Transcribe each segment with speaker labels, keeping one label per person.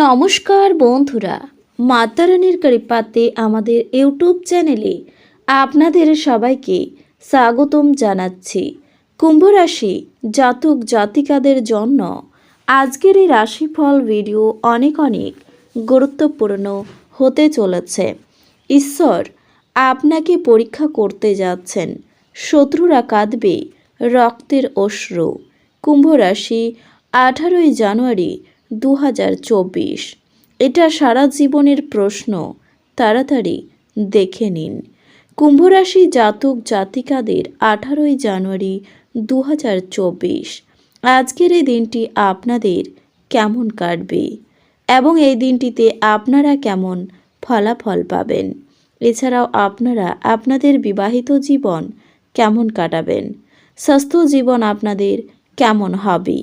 Speaker 1: নমস্কার বন্ধুরা মাতারানির কৃপাতে আমাদের ইউটিউব চ্যানেলে আপনাদের সবাইকে স্বাগতম জানাচ্ছি। কুম্ভ রাশি জাতক জাতিকাদের জন্য আজকের এই রাশিফল ভিডিও অনেক অনেক গুরুত্বপূর্ণ হতে চলেছে। ঈশ্বর আপনাকে পরীক্ষা করতে যাচ্ছেন। শত্রুরা কাঁদবে, রক্তের অশ্রু। কুম্ভ রাশি আঠারোই জানুয়ারি দু হাজার চব্বিশ। এটা সারা জীবনের প্রশ্ন। তাড়াতাড়ি দেখে নিন। কুম্ভরাশি জাতক জাতিকাদের আঠারোই জানুয়ারি দু হাজার চব্বিশ। আজকের এই দিনটি আপনাদের কেমন কাটবে? এবং এই দিনটিতে আপনারা কেমন ফলাফল পাবেন? এছাড়াও আপনারা আপনাদের বিবাহিত জীবন কেমন কাটাবেন? স্বাস্থ্য জীবন আপনাদের কেমন হবে?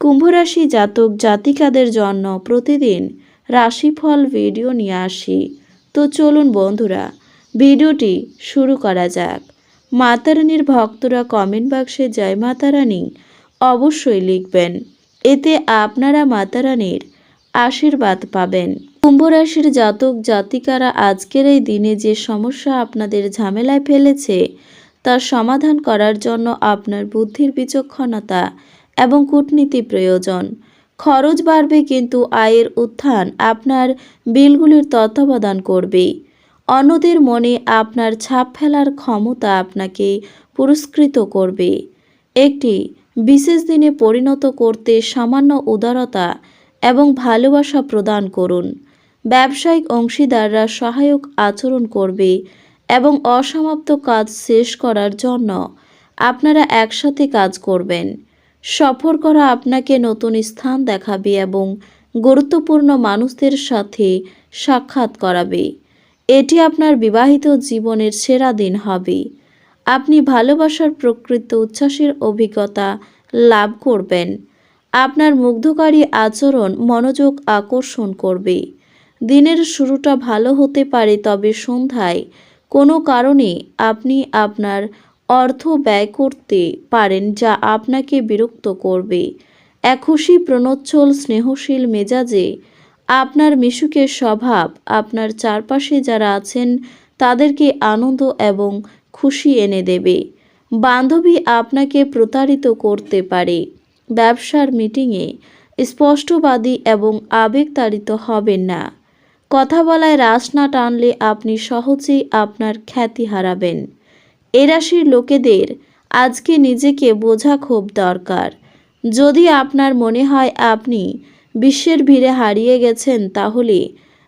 Speaker 1: কুম্ভরাশি জাতক জাতিকাদের জন্য প্রতিদিন রাশিফল ভিডিও নিয়ে আসি। তো চলুন বন্ধুরা, ভিডিওটি শুরু করা যাক। মাতারানির ভক্তরা কমেন্ট বাক্সে জয় মাতারানী অবশ্যই লিখবেন। এতে আপনারা মাতারানির আশীর্বাদ পাবেন। কুম্ভরাশির জাতক জাতিকারা আজকের এই দিনে যে সমস্যা আপনাদের ঝামেলায় ফেলেছে তার সমাধান করার জন্য আপনার বুদ্ধির বিচক্ষণতা এবং কূটনীতি প্রয়োজন। খরচ বাড়বে কিন্তু আয়ের উত্থান আপনার বিলগুলির তত্ত্বাবধান করবে। অন্যদের মনে আপনার ছাপ ফেলার ক্ষমতা আপনাকে পুরস্কৃত করবে। একটি, বিশেষ দিনে পরিণত করতে সামান্য উদারতা এবং ভালোবাসা প্রদান করুন। ব্যবসায়িক অংশীদাররা সহায়ক আচরণ করবে এবং অসমাপ্ত কাজ শেষ করার জন্য আপনারা একসাথে কাজ করবেন। সফর করা আপনাকে নতুন স্থান দেখাবে এবং গুরুত্বপূর্ণ মানুষদের সাথে সাক্ষাৎ করাবে। এটি আপনার বিবাহিত জীবনের সেরা দিন হবে। আপনি ভালোবাসার প্রকৃত উচ্ছ্বাসের অভিজ্ঞতা লাভ করবেন। আপনার মুগ্ধকারী আচরণ মনোযোগ আকর্ষণ করবে। দিনের শুরুটা ভালো হতে পারে, তবে সন্ধ্যায় কোনো কারণে আপনি আপনার অর্থ ব্যয় করতে পারেন যা আপনাকে বিরক্ত করবে। এক খুশি প্রণোচ্ছল স্নেহশীল মেজাজে আপনার মিশুকের স্বভাব, আপনার চারপাশে যারা আছেন, তাদেরকে আনন্দ এবং খুশি এনে দেবে। বান্ধবী আপনাকে প্রতারিত করতে পারে। ব্যবসার মিটিংয়ে স্পষ্টবাদী এবং আবেগতাড়িত হবেন না। কথা বলায় রাস না টানলে আপনি সহজেই আপনার খ্যাতি হারাবেন। এ রাশির লোকেদের আজকে নিজেকে বোঝা খুব দরকার। যদি আপনার মনে হয় আপনি বিশ্বের ভিড়ে হারিয়ে গেছেন, তাহলে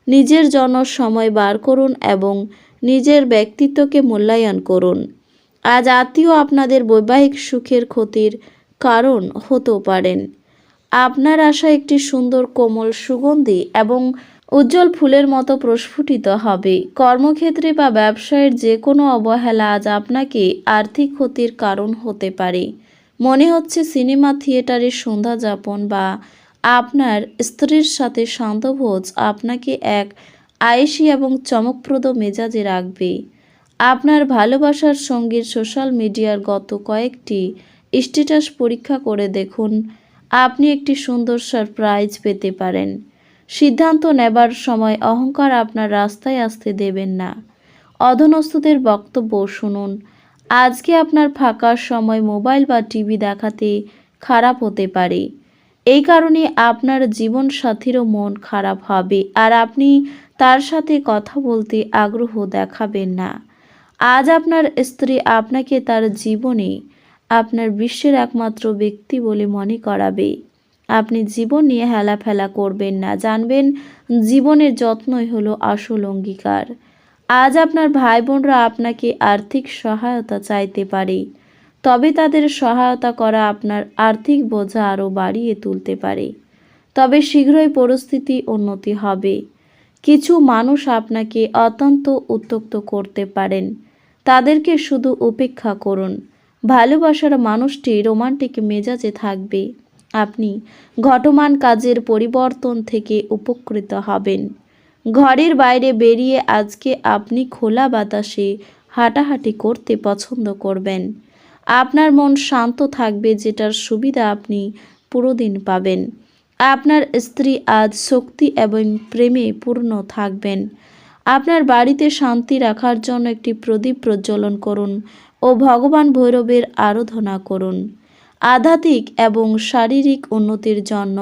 Speaker 1: নিজের জন্য সময় বার করুন এবং নিজের ব্যক্তিত্বকে মূল্যায়ন করুন। আজ আত্মীয় আপনাদের বৈবাহিক সুখের ক্ষতির কারণ হতেও পারেন। আপনার আশা একটি সুন্দর কোমল সুগন্ধি এবং উজ্জ্বল ফুলের মতো প্রস্ফুটিত হবে। কর্মক্ষেত্রে বা ব্যবসায়ের যে কোনো অবহেলা আজ আপনাকে আর্থিক ক্ষতির কারণ হতে পারে। মনে হচ্ছে সিনেমা, থিয়েটারের সন্ধ্যা যাপন বা আপনার স্ত্রীর সাথে শান্তভোজ আপনাকে এক আয়েসি এবং চমকপ্রদ মেজাজে রাখবে। আপনার ভালোবাসার সঙ্গীর সোশ্যাল মিডিয়ার গত কয়েকটি স্ট্যাটাস পরীক্ষা করে দেখুন। আপনি একটি সুন্দর সারপ্রাইজ পেতে পারেন। সিদ্ধান্ত নেবার সময় অহংকার আপনার রাস্তায় আসতে দেবেন না। অধনস্থদের বক্তব্য শুনুন। আজকে আপনার ফাঁকার সময় মোবাইল বা টিভি দেখাতে খারাপ হতে পারে। এই কারণে আপনার জীবন সাথীরও মন খারাপ হবে আর আপনি তার সাথে কথা বলতে আগ্রহ দেখাবেন না। আজ আপনার স্ত্রী আপনাকে তার জীবনে আপনার বিশ্বের একমাত্র ব্যক্তি বলে মনে করাবে। আপনি জীবন নিয়ে হেলাফেলা করবেন না। জানবেন, জীবনের যত্নই হলো আসল অঙ্গীকার। আজ আপনার ভাই বোনরা আপনাকে আর্থিক সহায়তা চাইতে পারে, তবে তাদের সহায়তা করা আপনার আর্থিক বোঝা আরও বাড়িয়ে তুলতে পারে। তবে শীঘ্রই পরিস্থিতি উন্নতি হবে। কিছু মানুষ আপনাকে অত্যন্ত উত্তক্ত করতে পারেন। তাদেরকে শুধু উপেক্ষা করুন। ভালোবাসার মানুষটি রোমান্টিক মেজাজে থাকবে। আপনি ঘটমান কাজের পরিবর্তন থেকে উপকৃত হবেন। ঘরের বাইরে বেরিয়ে আজকে আপনি খোলা বাতাসে হাঁটাহাঁটি করতে পছন্দ করবেন। আপনার মন শান্ত থাকবে, যেটার সুবিধা আপনি পুরো দিন পাবেন। আপনার স্ত্রী আজ শক্তি এবং প্রেমে পূর্ণ থাকবেন। আপনার বাড়িতে শান্তি রাখার জন্য একটি প্রদীপ প্রজ্বলন করুন ও ভগবান ভৈরবের আরাধনা করুন। আধ্যাত্মিক এবং শারীরিক উন্নতির জন্য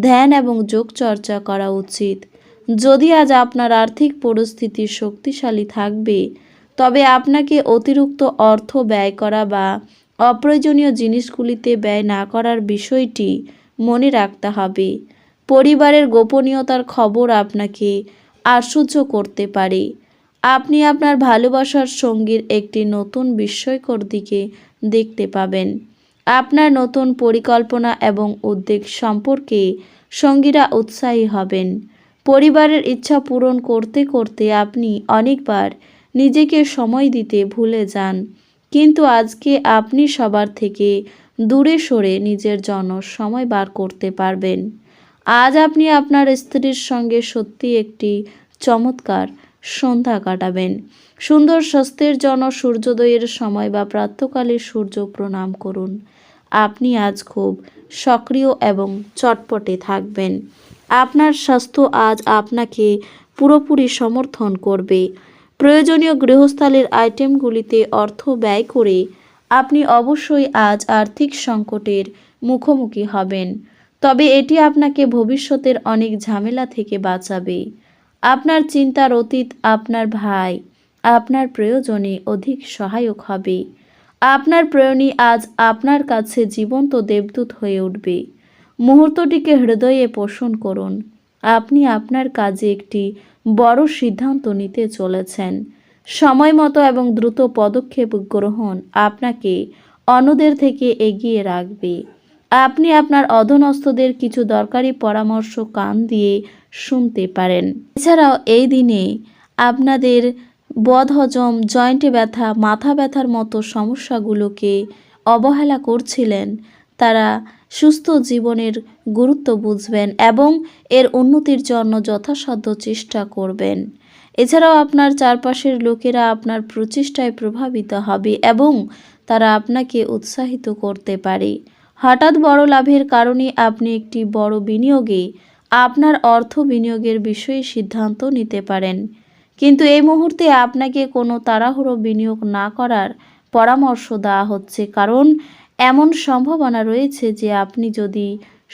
Speaker 1: ধ্যান এবং যোগ চর্চা করা উচিত। যদি আজ আপনার আর্থিক পরিস্থিতি শক্তিশালী থাকবে, তবে আপনাকে অতিরিক্ত অর্থ ব্যয় করা বা অপ্রয়োজনীয় জিনিসগুলিতে ব্যয় না করার বিষয়টি মনে রাখতে হবে। পরিবারের গোপনীয়তার খবর আপনাকে আশ্চর্য করতে পারে। আপনি আপনার ভালোবাসার সঙ্গীর একটি নতুন বিস্ময়কর দিকে দেখতে পাবেন। আপনার নতুন পরিকল্পনা এবং উদ্বেগ সম্পর্কে সঙ্গীরা উৎসাহী হবেন। পরিবারের ইচ্ছা পূরণ করতে করতে আপনি অনেকবার নিজেকে সময় দিতে ভুলে যান। কিন্তু আজকে আপনি সবার থেকে দূরে সরে নিজের জন্য সময় বার করতে পারবেন। আজ আপনি আপনার স্ত্রীর সঙ্গে সত্যি একটি চমৎকার সন্ধ্যা কাটাবেন। সুন্দর স্বাস্থ্যের জন্য সূর্যোদয়ের সময় বা প্রাতকালে সূর্য প্রণাম করুন। আপনি আজ খুব সক্রিয় এবং চটপটে থাকবেন। আপনার স্বাস্থ্য আজ আপনাকে পুরোপুরি সমর্থন করবে। প্রয়োজনীয় গৃহস্থালির আইটেমগুলিতে অর্থ ব্যয় করে আপনি অবশ্যই আজ আর্থিক সংকটের মুখোমুখি হবেন। তবে এটি আপনাকে ভবিষ্যতের অনেক ঝামেলা থেকে বাঁচাবে। আপনার চিন্তার অতীত আপনার ভাই, আপনার প্রয়োজনে অধিক সহায়ক হবে। আপনার প্রয়োজনী আজ আপনার কাছে জীবন্ত দেবদূত হয়ে উঠবে। মুহূর্তটিকে হৃদয়ে পোষণ করুন। আপনি আপনার কাজে একটি বড় সিদ্ধান্ত নিতে চলেছেন। সময় মতো এবং দ্রুত পদক্ষেপ গ্রহণ আপনাকে অন্যদের থেকে এগিয়ে রাখবে। আপনি আপনার অধনস্থদের কিছু দরকারি পরামর্শ কান দিয়ে শুনতে পারেন। এছাড়াও এই দিনে আপনাদের বদহজম, জয়েন্টে ব্যথা, মাথা ব্যথার মতো সমস্যাগুলোকে অবহেলা করছিলেন, তারা সুস্থ জীবনের গুরুত্ব বুঝবেন এবং এর উন্নতির জন্য যথাসাধ্য চেষ্টা করবেন। এছাড়াও আপনার চারপাশের লোকেরা আপনার প্রচেষ্টায় প্রভাবিত হবে এবং তারা আপনাকে উৎসাহিত করতে পারে। হঠাৎ বড় লাভের কারণে আপনি একটি বড় বিনিয়োগে আপনার অর্থ বিনিয়োগের বিষয়ে সিদ্ধান্ত নিতে পারেন। কিন্তু এই মুহূর্তে আপনাকে কোনো তাড়াহুড়ো বিনিয়োগ না করার পরামর্শ দেওয়া হচ্ছে, কারণ এমন সম্ভাবনা রয়েছে যে আপনি যদি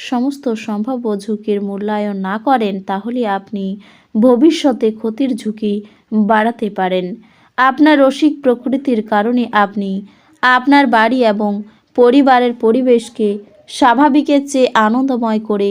Speaker 1: সমস্ত সম্ভাব্য ঝুঁকির মূল্যায়ন না করেন, তাহলে আপনি ভবিষ্যতে ক্ষতির ঝুঁকি বাড়াতে পারেন। আপনার রসিক প্রকৃতির কারণে আপনি আপনার বাড়ি এবং পরিবারের পরিবেশকে স্বাভাবিকের চেয়ে আনন্দময় করে